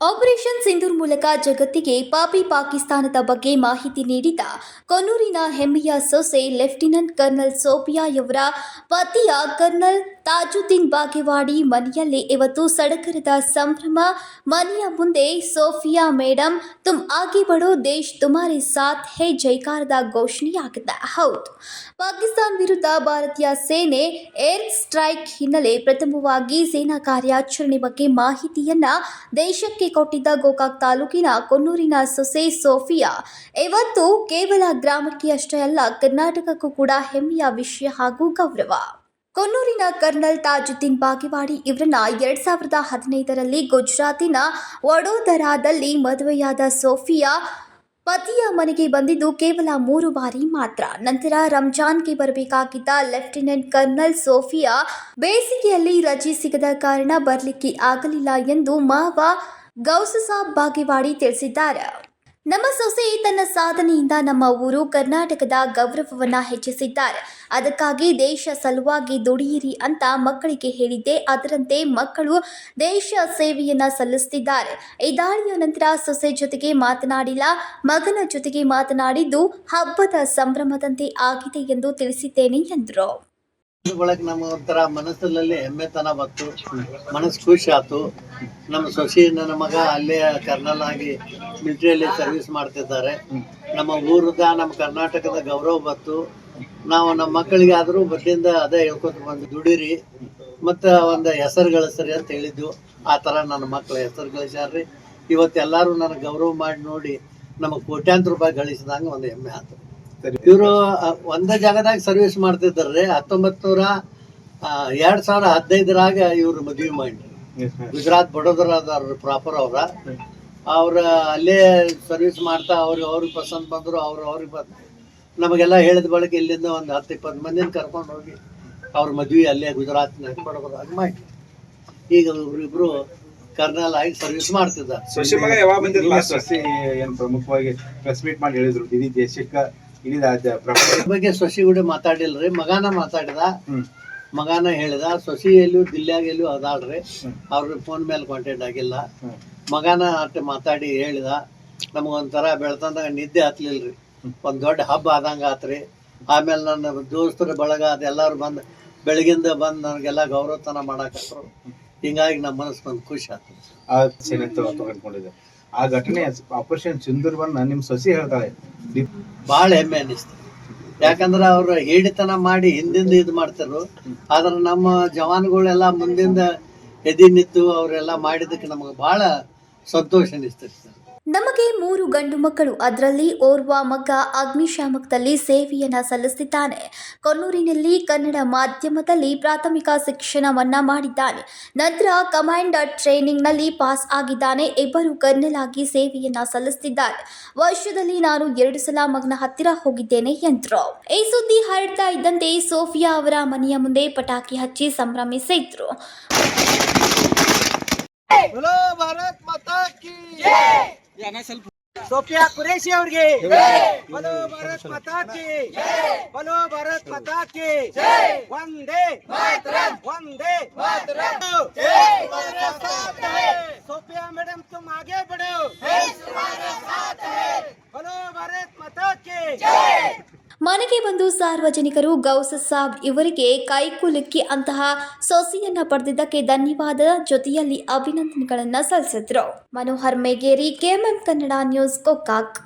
Operation Sindoor ಮೂಲಕ ಜಗತ್ತಿಗೆ ಪಾಪಿ ಪಾಕಿಸ್ತಾನದ ಬಗ್ಗೆ ಮಾಹಿತಿ ನೀಡಿದ ಕೊನೂರಿನ ಹೆಮ್ಮೆಯ ಸೊಸೆ ಲೆಫ್ಟಿನೆಂಟ್ ಕರ್ನಲ್ ಸೋಫಿಯಾಯವರ ಪತಿಯ ಕರ್ನಲ್ ತಾಜುದ್ದೀನ್ ಬಾಗೇವಾಡಿ ಮನೆಯಲ್ಲಿ ಇವತ್ತು ಸಡಗರದ ಸಂಭ್ರಮ. ಮನೆಯ ಮುಂದೆ ಸೋಫಿಯಾ ಮೇಡಮ್ ತುಮ್ ಆಗಿ ಬಡೋ ದೇಶ್ ತುಮಾರಿ ಸಾಥ್ ಹೇ ಜೈಕಾರದ ಘೋಷಣೆಯಾಗಿದೆ. ಹೌದು, ಪಾಕಿಸ್ತಾನ ವಿರುದ್ಧ ಭಾರತೀಯ ಸೇನೆ ಏರ್ ಸ್ಟ್ರೈಕ್ ಹಿನ್ನೆಲೆ ಪ್ರಥಮವಾಗಿ ಸೇನಾ ಕಾರ್ಯಾಚರಣೆ ಬಗ್ಗೆ ಮಾಹಿತಿಯನ್ನ ದೇಶಕ್ಕೆ ಕೊಟ್ಟಿದ್ದ ಗೋಕಾಕ್ ತಾಲೂಕಿನ ಕೊನ್ನೂರಿನ ಸೊಸೆ ಸೋಫಿಯಾ. ಇವತ್ತು ಕೇವಲ ಗ್ರಾಮಕ್ಕೆ ಅಷ್ಟೇ ಅಲ್ಲ, ಕರ್ನಾಟಕಕ್ಕೂ ಕೂಡ ಹೆಮ್ಮೆಯ ವಿಷಯ ಹಾಗೂ ಗೌರವ. ಕೊನ್ನೂರಿನ ಕರ್ನಲ್ ತಾಜುದ್ದೀನ್ ಬಾಗಿವಾಡಿ ಇವರನ್ನ ಎರಡ್ ಸಾವಿರದ ಹದಿನೈದರಲ್ಲಿ ಗುಜರಾತಿನ ವಡೋದರಾದಲ್ಲಿ ಮದುವೆಯಾದ ಸೋಫಿಯಾ ಪತಿಯ ಮನೆಗೆ ಬಂದಿದ್ದು ಕೇವಲ ಮೂರು ಬಾರಿ ಮಾತ್ರ. ನಂತರ ರಂಜಾನ್ಗೆ ಬರಬೇಕಾಗಿದ್ದ ಲೆಫ್ಟಿನೆಂಟ್ ಕರ್ನಲ್ ಸೋಫಿಯಾ ಬೇಸಿಗೆಯಲ್ಲಿ ರಜೆ ಸಿಗದ ಕಾರಣ ಬರಲಿಕ್ಕೆ ಆಗಲಿಲ್ಲ ಎಂದು ಮಾವ ಗೌಸಸಾಬ್ ಬಾಗೇವಾಡಿ ತಿಳಿಸಿದ್ದಾರೆ. ನಮ್ಮ ಸೊಸೆ ತನ್ನ ಸಾಧನೆಯಿಂದ ನಮ್ಮ ಊರು ಕರ್ನಾಟಕದ ಗೌರವವನ್ನ ಹೆಚ್ಚಿಸಿದ್ದಾರೆ. ಅದಕ್ಕಾಗಿ ದೇಶ ಸಲುವಾಗಿ ದುಡಿಯಿರಿ ಅಂತ ಮಕ್ಕಳಿಗೆ ಹೇಳಿದ್ದೆ. ಅದರಂತೆ ಮಕ್ಕಳು ದೇಶ ಸೇವೆಯನ್ನ ಸಲ್ಲಿಸುತ್ತಿದ್ದಾರೆ ಈ ದಾಳಿಯ ನಂತರ ಸೊಸೆ ಜೊತೆಗೆ ಮಾತನಾಡಿಲ್ಲ. ಮಗನ ಜೊತೆಗೆ ಮಾತನಾಡಿದ್ದು ಹಬ್ಬದ ಸಂಭ್ರಮದಂತೆ ಆಗಿದೆ ಎಂದು ತಿಳಿಸಿದ್ದೇನೆ ಎಂದರು. ಒಳಗೆ ನಮ್ಮ ಒಂಥರ ಮನಸ್ಸಲ್ಲಿ ಹೆಮ್ಮೆತನ ಬಂತು, ಮನಸ್ಸು ಖುಷಿ ಆಯ್ತು. ನಮ್ಮ ಸೊಸಿ ನನ್ನ ಮಗ ಅಲ್ಲೇ ಕರ್ನಲ್ ಆಗಿ ಮಿಲಿಟರಿಯಲ್ಲಿ ಸರ್ವಿಸ್ ಮಾಡ್ತಿದ್ದಾರೆ. ನಮ್ಮ ಊರದ, ನಮ್ಮ ಕರ್ನಾಟಕದ ಗೌರವ ಬಂತು. ನಾವು ನಮ್ಮ ಮಕ್ಕಳಿಗೆ ಆದರೂ ಬದ್ಲಿಂದ ಅದೇ ಹೇಳ್ಕೊತ ಬಂದು ದುಡೀರಿ. ಮತ್ತು ಒಂದು ಹೆಸರು ಗಳಿಸ್ರಿ ಅಂತ ಹೇಳಿದ್ದು. ಆ ಥರ ನನ್ನ ಮಕ್ಕಳ ಹೆಸರು ಗಳಿಸ್ಯಾರ್ರಿ. ಇವತ್ತೆಲ್ಲರೂ ನನಗೆ ಗೌರವ ಮಾಡಿ ನೋಡಿ ನಮಗೆ ಕೋಟ್ಯಾಂತರ ರೂಪಾಯಿ ಗಳಿಸಿದಂಗೆ ಒಂದು ಹೆಮ್ಮೆ ಆಯ್ತು ಇವರು ಒಂದೇ ಜಾಗದಾಗ ಸರ್ವಿಸ್ ಮಾಡ್ತಿದ್ದಾರೆ ಹತ್ತೊಂಬತ್ ನೂರ ಎರಡ್ ಸಾವಿರ ಹದಿನೈದರಾಗ ಇವ್ರು ಮದ್ವಿ ಮಾಡಿ ಗುಜರಾತ್ ಬಡೋದರ ಪ್ರಾಪರ್ ಅವ್ರ. ಅವ್ರ ಅಲ್ಲೇ ಸರ್ವಿಸ್ ಮಾಡ್ತಾ ಅವ್ರಿಗೆ ಅವ್ರಿಗೆ ಪಸಂದ್ ಬಂದ್ರು ಅವ್ರು ಅವ್ರಿಗೆ ಬಂದ್. ನಮಗೆಲ್ಲ ಹೇಳಿದ ಬಳಿಕ ಇಲ್ಲಿಂದ ಒಂದು ಹತ್ತು ಇಪ್ಪತ್ತು ಮಂದಿನ ಕರ್ಕೊಂಡು ಹೋಗಿ ಅವ್ರ ಮದ್ವಿ ಅಲ್ಲೇ ಗುಜರಾತ್ನಾಗ ಬಡೋದ್ರಾಗ ಮಾಡಿ. ಈಗ ಇವ್ರಿಬ್ರು ಕರ್ನಾಲ್ ಆಗಿ ಸರ್ವಿಸ್ ಮಾಡ್ತಿದ್ದಾರೆ. ಯಾವಾಗ ಬಂದಿರಲ್ಲ ಏನ್ ಪ್ರಮುಖವಾಗಿ ಪ್ರೆಸ್ ಮೀಟ್ ಮಾಡಿ ಹೇಳಿದ್ರು. ಇಡೀ ದೇಶಕ್ಕ ಬಗ್ಗೆ ಸೊಸಿ ಕೂಡ ಮಾತಾಡಿಲ್ರಿ. ಮಗಾನ ಮಾತಾಡಿದ. ಮಗಾನ ಹೇಳಿದ ಸೊಸಿ ಎಲ್ಲೂ ದಿಲ್ಲಿಯಾಗ ಎಲ್ಲೂ ಅದಾಳ್ರಿ. ಅವ್ರ ಫೋನ್ ಮೇಲೆ ಕಾಂಟ್ಯಾಕ್ಟ್ ಆಗಿಲ್ಲ. ಮಗಾನ ಅಟ್ ಮಾತಾಡಿ ಹೇಳಿದ ನಮಗೊಂಥರ ಬೆಳ್ತಂದಾಗ ನಿದ್ದೆ ಹತ್ಲಿಲ್ರಿ. ಒಂದ್ ದೊಡ್ಡ ಹಬ್ಬ ಆದಂಗ ಆತ್ರಿ. ಆಮೇಲೆ ನನ್ನ ದೋಸ್ತರ ಬಳಗ ಅದೆಲ್ಲರೂ ಬಂದು ಬೆಳಗಿಂದ ಬಂದು ನನಗೆಲ್ಲ ಗೌರವತನ ಮಾಡಾಕತ್ರು. ಹಿಂಗಾಗಿ ನಮ್ಮ ಮನಸ್ಸು ಬಂದು ಖುಷಿ ಆಯ್ತು ಆ ಘಟನೆ ಆಪರೇಷನ್ ಸಿಂಧೂರ್ವನ್ನ ನಿಮ್ ಸಸಿ ಹೇಳ್ತಾಳೆ. ಬಹಳ ಹೆಮ್ಮೆ ಅನಿಸ್ತು ಯಾಕಂದ್ರೆ ಅವ್ರು ಹೇಳಿತನ ಮಾಡಿ ಹಿಂದಿಂದ ಇದು ಮಾಡ್ತಾರು ಆದ್ರೆ ನಮ್ಮ ಜವಾನ್ಗಳೆಲ್ಲ ಮುಂದಿಂದ ಎದಿ ನಿಂತು ಅವರೆಲ್ಲ ಮಾಡಿದಕ್ಕೆ ನಮಗೆ ಬಹಳ ಸಂತೋಷ ಅನಿಸ್ತೈತೆ ಸರ್. ನಮಗೆ ಮೂರು ಗಂಡು ಮಕ್ಕಳು. ಅದರಲ್ಲಿ ಓರ್ವ ಮಗ ಅಗ್ನಿಶಾಮಕದಲ್ಲಿ ಸೇವೆಯನ್ನು ಸಲ್ಲಿಸಿದ್ದಾನೆ ಕೊನ್ನೂರಿನಲ್ಲಿ ಕನ್ನಡ ಮಾಧ್ಯಮದಲ್ಲಿ ಪ್ರಾಥಮಿಕ ಶಿಕ್ಷಣವನ್ನ ಮಾಡಿದ್ದಾನೆ. ನಂತರ ಕಮಾಂಡರ್ ಟ್ರೈನಿಂಗ್ನಲ್ಲಿ ಪಾಸ್ ಆಗಿದ್ದಾನೆ. ಇಬ್ಬರು ಕರ್ನಲಾಗಿ ಸೇವೆಯನ್ನು ಸಲ್ಲಿಸುತ್ತಿದ್ದಾರೆ ವರ್ಷದಲ್ಲಿ ನಾನು ಎರಡು ಸಲ ಮಗನ ಹತ್ತಿರ ಹೋಗಿದ್ದೇನೆ ಎಂದರು. ಈ ಸುದ್ದಿ ಹರಡ್ತಾ ಇದ್ದಂತೆ ಸೋಫಿಯಾ ಅವರ ಮನೆಯ ಮುಂದೆ ಪಟಾಕಿ ಹಚ್ಚಿ ಸಂಭ್ರಮಿಸಿದ್ರು. ಸೋಫಿಯಾ ಕುರೇಶಿ ಅವ್ರಿಗೆ ಬಲೋ ಭಾರತ್ ಮಾತಾ ಕಿ ಬಲೋ ಭಾರತ್ ಮಾತಾ ಕಿ ವಂದೇ ವಂದೇ ಸೋಫಿಯಾ ಮೇಡಮ್ ತುಮ್ ಆಗೆ ಬಡೋ ಮನೆಗೆ ಬಂದು ಸಾರ್ವಜನಿಕರು ಗೌಸ್ ಸಾಬ್ ಇವರಿಗೆ ಕೈಕುಲುಕಿ ಅಂತಹ ಸೊಸೆಯನ್ನ ಪಡೆದಿದ್ದಕ್ಕೆ ಧನ್ಯವಾದ ಜೊತೆಯಲ್ಲಿ ಅಭಿನಂದನೆಗಳನ್ನು ಸಲ್ಲಿಸಿದ್ರು. Manohar Megeri, KMM Kannada news ಕೊಕ್ಕಾಕ್.